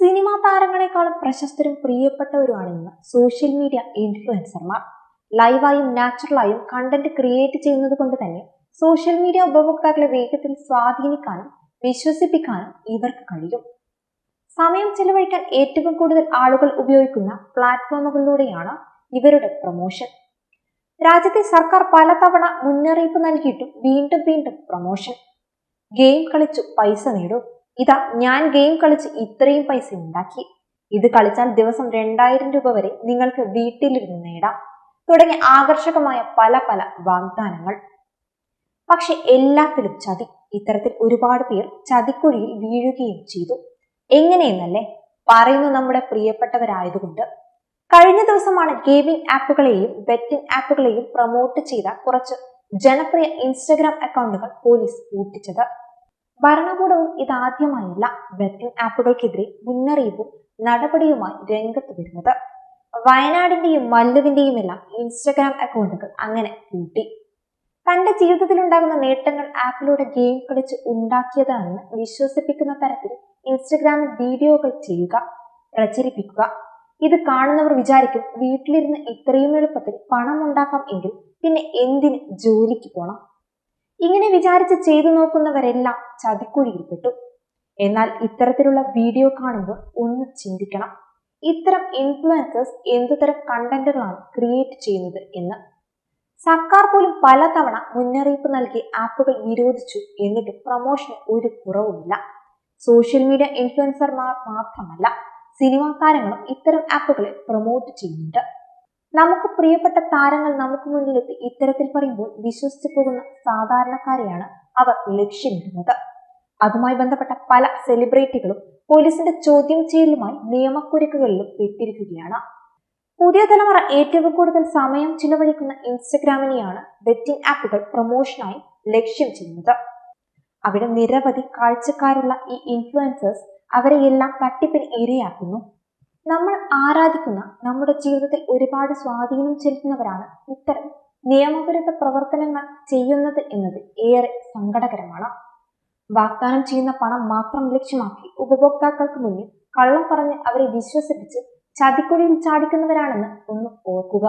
Cinema താരങ്ങളെക്കാളും പ്രശസ്തരും പ്രിയപ്പെട്ടവരുമാണ് ഇന്ന് സോഷ്യൽ മീഡിയ ഇൻഫ്ലുവൻസർമാർ. ലൈവായും നാച്ചുറലായും കണ്ടന്റ് ക്രിയേറ്റ് ചെയ്യുന്നത് കൊണ്ട് തന്നെ സോഷ്യൽ മീഡിയ ഉപഭോക്താക്കളെ വേഗത്തിൽ സ്വാധീനിക്കാനും വിശ്വസിപ്പിക്കാനും ഇവർക്ക് കഴിയും. സമയം ചെലവഴിക്കാൻ ഏറ്റവും കൂടുതൽ ആളുകൾ ഉപയോഗിക്കുന്ന പ്ലാറ്റ്ഫോമുകളിലൂടെയാണ് ഇവരുടെ പ്രൊമോഷൻ. രാജ്യത്തെ സർക്കാർ പലതവണ മുന്നറിയിപ്പ് നൽകിയിട്ടും വീണ്ടും വീണ്ടും പ്രൊമോഷൻ. ഗെയിം കളിച്ചു പൈസ നേടൂ. ഇതാ ഞാൻ ഗെയിം കളിച്ച് ഇത്രയും പൈസ ഉണ്ടാക്കി. ഇത് കളിച്ചാൽ ദിവസം രണ്ടായിരം രൂപ വരെ നിങ്ങൾക്ക് വീട്ടിലിരുന്ന് നേടാം. തുടങ്ങി ആകർഷകമായ പല പല വാഗ്ദാനങ്ങൾ. പക്ഷെ എല്ലാത്തിലും ചതി. ഇത്തരത്തിൽ ഒരുപാട് പേർ ചതിക്കുഴിയിൽ വീഴുകയും ചെയ്തു. എങ്ങനെയെന്നല്ലേ? പറയുന്നു നമ്മുടെ പ്രിയപ്പെട്ടവരായതുകൊണ്ട്. കഴിഞ്ഞ ദിവസമാണ് ഗെയിമിംഗ് ആപ്പുകളെയും ബെറ്റിംഗ് ആപ്പുകളെയും പ്രൊമോട്ട് ചെയ്ത കുറച്ച് ജനപ്രിയ ഇൻസ്റ്റഗ്രാം അക്കൗണ്ടുകൾ പോലീസ് പൂട്ടിച്ചത്. ഭരണകൂടവും ഇതാദ്യമായല്ല ബെറ്റിംഗ് ആപ്പുകൾക്കെതിരെ മുന്നറിയിപ്പും നടപടിയുമായി രംഗത്ത് വരുന്നത്. വയനാടിന്റെയും മല്ലുവിന്റെയും എല്ലാം ഇൻസ്റ്റഗ്രാം അക്കൗണ്ടുകൾ അങ്ങനെ കൂട്ടി. തന്റെ ജീവിതത്തിലുണ്ടാകുന്ന നേട്ടങ്ങൾ ആപ്പിലൂടെ ഗെയിം കളിച്ച് ഉണ്ടാക്കിയതാണെന്ന് വിശ്വസിപ്പിക്കുന്ന തരത്തിൽ ഇൻസ്റ്റഗ്രാമിൽ വീഡിയോകൾ ചെയ്യുക പ്രചരിപ്പിക്കുക. ഇത് കാണുന്നവർ വിചാരിക്കും വീട്ടിലിരുന്ന് ഇത്രയും എളുപ്പത്തിൽ പണം ഉണ്ടാക്കാം എങ്കിൽ പിന്നെ എന്തിന് ജോലിക്ക് പോണം? ഇങ്ങനെ വിചാരിച്ച് ചെയ്തു നോക്കുന്നവരെല്ലാം ചതിക്കുഴിയിൽപ്പെട്ടു. എന്നാൽ ഇത്തരത്തിലുള്ള വീഡിയോ കാണുമ്പോൾ ഒന്ന് ചിന്തിക്കണം. ഇത്തരം ഇൻഫ്ലുവൻസേഴ്സ് എന്തുതരം കണ്ടന്റുകളാണ് ക്രിയേറ്റ് ചെയ്യുന്നത് എന്ന്. സർക്കാർ പോലും പലതവണ മുന്നറിയിപ്പ് നൽകി ആപ്പുകൾ നിരോധിച്ചു എന്നിട്ട് പ്രൊമോഷന് ഒരു കുറവുമില്ല. സോഷ്യൽ മീഡിയ ഇൻഫ്ലുവൻസർമാർ മാത്രമല്ല സിനിമാ താരങ്ങളും ഇത്തരം ആപ്പുകളെ പ്രൊമോട്ട് ചെയ്യുന്നുണ്ട്. നമുക്ക് പ്രിയപ്പെട്ട താരങ്ങൾ നമുക്ക് മുന്നിലെത്തി ഇത്തരത്തിൽ പറയുമ്പോൾ വിശ്വസിച്ചു പോകുന്ന സാധാരണക്കാരെയാണ് അവർ ലക്ഷ്യമിടുന്നത്. അതുമായി ബന്ധപ്പെട്ട പല സെലിബ്രിറ്റികളും പോലീസിന്റെ ചോദ്യം ചെയ്യലുമായി നിയമക്കുരുക്കുകളിലും പെട്ടിരിക്കുകയാണ്. പുതിയ തലമുറ ഏറ്റവും കൂടുതൽ സമയം ചിലവഴിക്കുന്ന ഇൻസ്റ്റഗ്രാമിനെയാണ് ബെറ്റിംഗ് ആപ്പുകൾ പ്രൊമോഷനായി ലക്ഷ്യം ചെയ്യുന്നത്. അവിടെ നിരവധി കാഴ്ചക്കാരുള്ള ഈ ഇൻഫ്ലുവൻസേഴ്സ് അവരെയെല്ലാം തട്ടിപ്പിന് ഇരയാക്കുന്നു. നമ്മൾ ആരാധിക്കുന്ന നമ്മുടെ ജീവിതത്തിൽ ഒരുപാട് സ്വാധീനം ചെലുത്തുന്നവരാണ് ഇത്തരം നിയമവിരുദ്ധ പ്രവർത്തനങ്ങൾ ചെയ്യുന്നത് എന്നത് ഏറെ സങ്കടകരമാണ്. വാഗ്ദാനം ചെയ്യുന്ന പണം മാത്രം ലക്ഷ്യമാക്കി ഉപഭോക്താക്കൾക്ക് മുന്നിൽ കള്ളം പറഞ്ഞ് അവരെ വിശ്വസിപ്പിച്ച് ചതിക്കുഴിയിൽ ചാടിക്കുന്നവരാണെന്ന് ഒന്ന് ഓർക്കുക.